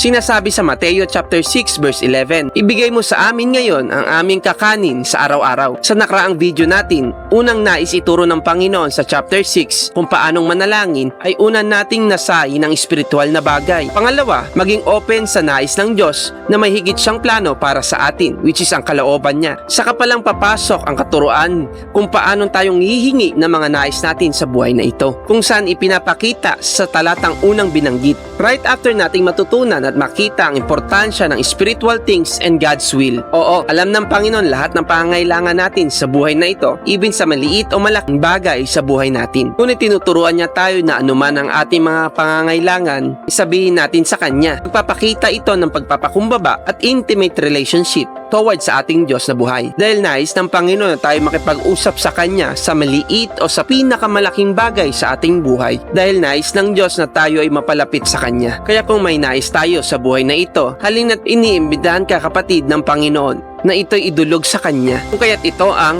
Sinasabi sa Mateo chapter 6 verse 11, Ibigay mo sa amin ngayon ang aming kakanin sa araw-araw. Sa nakaraang video natin, unang nais ituro ng Panginoon sa chapter 6 kung paanong manalangin ay unang nating nasayi ng espiritual na bagay. Pangalawa, maging open sa nais ng Diyos na may higit siyang plano para sa atin, which is ang kalooban niya. Saka palang papasok ang katuruan kung paano tayong hihingi ng mga nais natin sa buhay na ito. Kung saan ipinapakita sa talatang unang binanggit. Right after nating matutunan at makita ang importansya ng spiritual things and God's will. Oo, alam ng Panginoon lahat ng pangangailangan natin sa buhay na ito, even sa maliit o malaking bagay sa buhay natin. Ngunit tinuturuan niya tayo na anuman ang ating mga pangangailangan, isabihin natin sa Kanya. Pagpapakita ito ng pagpapakumbaba at intimate relationship towards sa ating Diyos na buhay. Dahil nais ng Panginoon na tayo makipag-usap sa Kanya sa maliit o sa pinakamalaking bagay sa ating buhay. Dahil nais ng Diyos na tayo ay mapalapit sa Kanya. Kaya kung may nais tayo sa buhay na ito, halina't iniimbidahan ka kapatid ng Panginoon na ito'y idulog sa Kanya. Kung kaya't ito ang